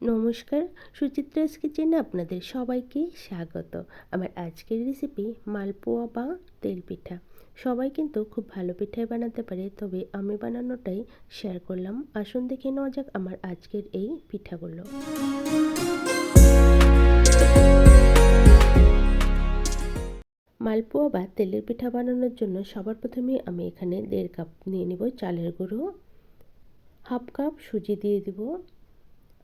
নমস্কার সুচিত্রাস কিচেনে আপনাদের সবাইকে স্বাগত। আমার আজকের রেসিপি মালপোয়া বা তেল পিঠা। সবাই কিন্তু খুব ভালো পিঠাই বানাতে পারে, তবে আমি বানানোটাই শেয়ার করলাম। আসুন দেখে নেওয়া যাক আমার আজকের এই পিঠাগুলো। মালপোয়া বা তেলের পিঠা বানানোর জন্য সবার প্রথমে আমি এখানে দেড় কাপ নিয়ে নিব চালের গুঁড়ো। হাফ কাপ সুজি দিয়ে দিব।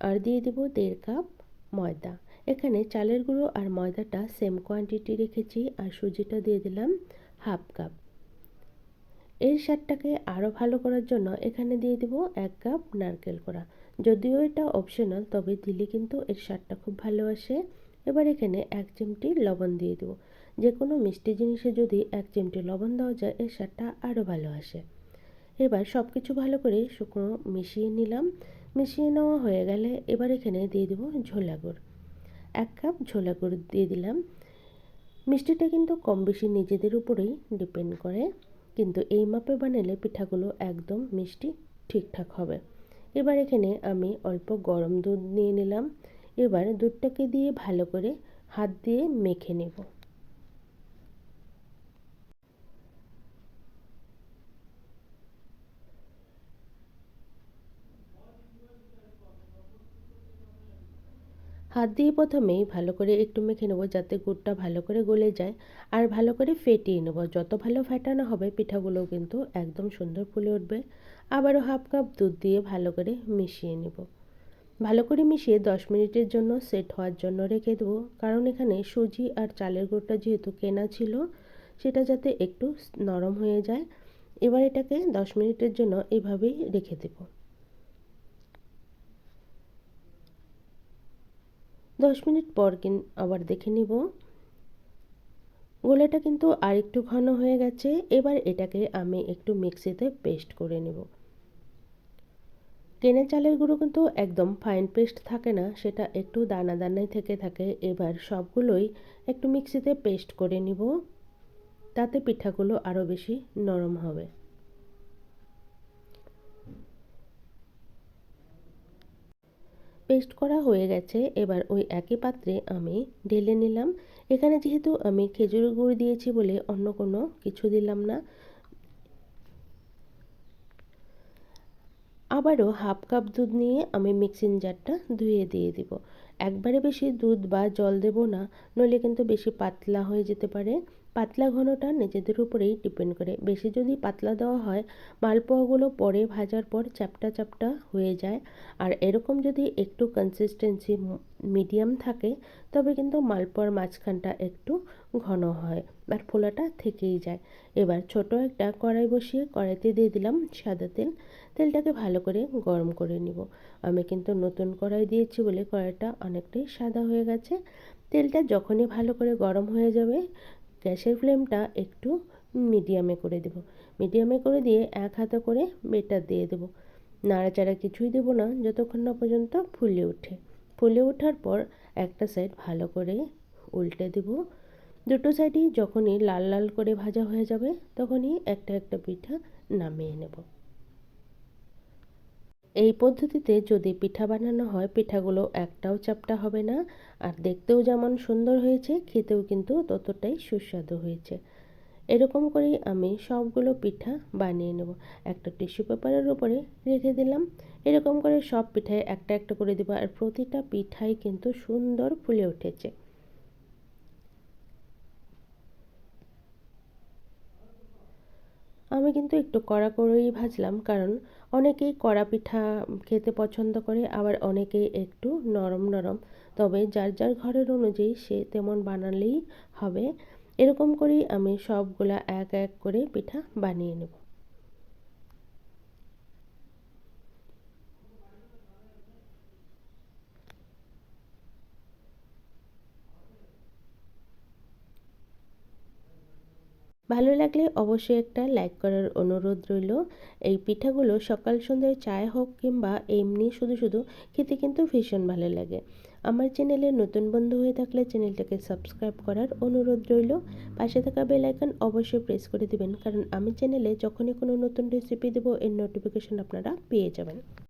আর দিয়ে দেবো দেড় কাপ ময়দা। এখানে চালের গুঁড়ো আর ময়দাটা সেম কোয়ান্টিটি রেখেছি আর সুজিটা দিয়ে দিলাম হাফ কাপ এর স্বাদটাকে আরও ভালো করার জন্য এখানে দিয়ে দেবো এক কাপ নারকেল করা যদিও এটা অপশনাল তবে দিলে কিন্তু এর স্বাদটা খুব ভালো আসে। এবার এখানে এক চিমটি লবণ দিয়ে দেবো। যে কোনো মিষ্টি জিনিসে যদি এক চিমটি লবণ দেওয়া যায়, এর স্বাদটা আরও ভালো আসে। এবার সব কিছু ভালো করে শুকনো মিশিয়ে নিলাম। মিশিয়ে নেওয়া হয়ে গেলে এবার এখানে দিয়ে দেবো ঝোলা গুড় এক কাপ ঝোলা গুড় দিয়ে দিলাম। মিষ্টিটা কিন্তু কম বেশি নিজেদের উপরেই ডিপেন্ড করে, কিন্তু এই মাপে বানালে পিঠাগুলো একদম মিষ্টি ঠিকঠাক হবে। এবার এখানে আমি অল্প গরম দুধ নিয়ে নিলাম। এবার দুধটাকে দিয়ে ভালো করে হাত দিয়ে মেখে নেব। হাত দিয়ে প্রথমেই ভালো করে একটু মেখে নেব, যাতে গুড়টা ভালো করে গলে যায়। আর ভালো করে ফেটিয়ে নেব। যত ভালো ফেটানো হবে পিঠাগুলো কিন্তু একদম সুন্দর ফুলে উঠবে। আবারও হাফ কাপ দুধ দিয়ে ভালো করে মিশিয়ে নেব। ভালো করে মিশিয়ে দশ মিনিটের জন্য সেট হওয়ার জন্য রেখে দেবো। কারণ এখানে সুজি আর চালের গুঁড়টা যেহেতু কেনা ছিল, সেটা যাতে একটু নরম হয়ে যায়, এবার এটাকে দশ মিনিটের জন্য এভাবেই রেখে দেবো। দশ মিনিট পর কিন, আবার দেখে নিব। গোলাটা কিন্তু আর একটু ঘন হয়ে গেছে, এবার এটাকে আমি একটু মিক্সিতে পেস্ট করে নেব। কেনে চালের গুঁড়ো কিন্তু একদম ফাইন পেস্ট থাকে না, সেটা একটু দানা দানায় থেকে থাকে, এবার সবগুলোই একটু মিক্সিতে পেস্ট করে নিব। তাতে পিঠাগুলো আরও বেশি নরম হবে। পেস্ট করা হয়ে গেছে। এবার ওই একই পাত্রে আমি ঢেলে নিলাম। এখানে যেহেতু আমি খেজুর গুড় দিয়েছি বলে অন্য কোনো কিছু দিলাম না, আবারও হাফ কাপ দুধ নিয়ে আমি মিক্সিং জারটা ধুয়ে দিয়ে দিব। একবারে বেশি দুধ বা জল দেব না, নইলে কিন্তু বেশি পাতলা হয়ে যেতে পারে। পাতলা ঘনটা নিজেদের উপরেই ডিপেন্ড করে। বেশি যদি পাতলা দেওয়া হয়, মালপোয়াগুলো পরে ভাজার পর চ্যাপটা চ্যাপটা হয়ে যায়। আর এরকম যদি একটু কনসিস্টেন্সি মিডিয়াম থাকে, তবে কিন্তু মালপোয়ার মাঝখানটা একটু ঘন হয় আর ফোলাটা থেকেই যায়। এবার ছোট একটা কড়াই বসিয়ে কড়াইতে দিয়ে দিলাম সাদা তেল। তেলটাকে ভালো করে গরম করে নিব। আমি কিন্তু নতুন কড়াই দিয়েছি বলে কড়াইটা অনেকটাই সাদা হয়ে গেছে। তেলটা যখনই ভালো করে গরম হয়ে যাবে গ্যাসের ফ্লেমটা একটু মিডিয়ামে করে দেব। মিডিয়ামে করে দিয়ে এক হাতে করে বেটার দিয়ে দেব। নাড়াচাড়া কিছুই দেবো না, যতক্ষণ না পর্যন্ত ফুলে ওঠে। ফুলে ওঠার পর একটা সাইড ভালো করে উল্টে দেব। দুটো সাইডই যখনই লাল লাল করে ভাজা হয়ে যাবে, তখনই একটা একটা পিঠা নামিয়ে নেব। এই পদ্ধতিতে যদি পিঠা বানানো হয়, পিঠাগুলো একটাও চাপটা হবে না। আর দেখতেও যেমন সুন্দর হয়েছে, খেতেও কিন্তু ততটাই সুস্বাদু হয়েছে। এরকম করেই আমি সবগুলো পিঠা বানিয়ে নেব। একটা টিস্যু পেপারের উপরে রেখে দিলাম। এরকম করে সব পিঠায় একটা একটা করে দেবো আর প্রতিটা পিঠাই কিন্তু সুন্দর ফুলে উঠেছে। আমি কিন্তু একটু কড়া করেই ভাজলাম, কারণ অনেকেই কড়া পিঠা খেতে পছন্দ করে, আবার অনেকেই একটু নরম নরম। তবে যার যার ঘরের অনুযায়ী সে তেমন বানালেই হবে। এরকম করেই আমি সবগুলা এক এক করে পিঠা বানিয়ে নেব। ভালো লাগলে অবশ্যই একটা লাইক করার অনুরোধ রইল। এই পিঠাগুলো সকাল সন্ধ্যায় চায় হোক কিংবা এমনি শুধু শুধু খেতে কিন্তু ভীষণ ভালো লাগে। আমার চ্যানেলে নতুন বন্ধু হয়ে থাকলে চ্যানেলটাকে সাবস্ক্রাইব করার অনুরোধ রইল। পাশে থাকা বেল আইকন অবশ্যই প্রেস করে দিবেন, কারণ আমি চ্যানেলে যখনই কোনো নতুন রেসিপি দেবো, এর নোটিফিকেশন আপনারা পেয়ে যাবেন।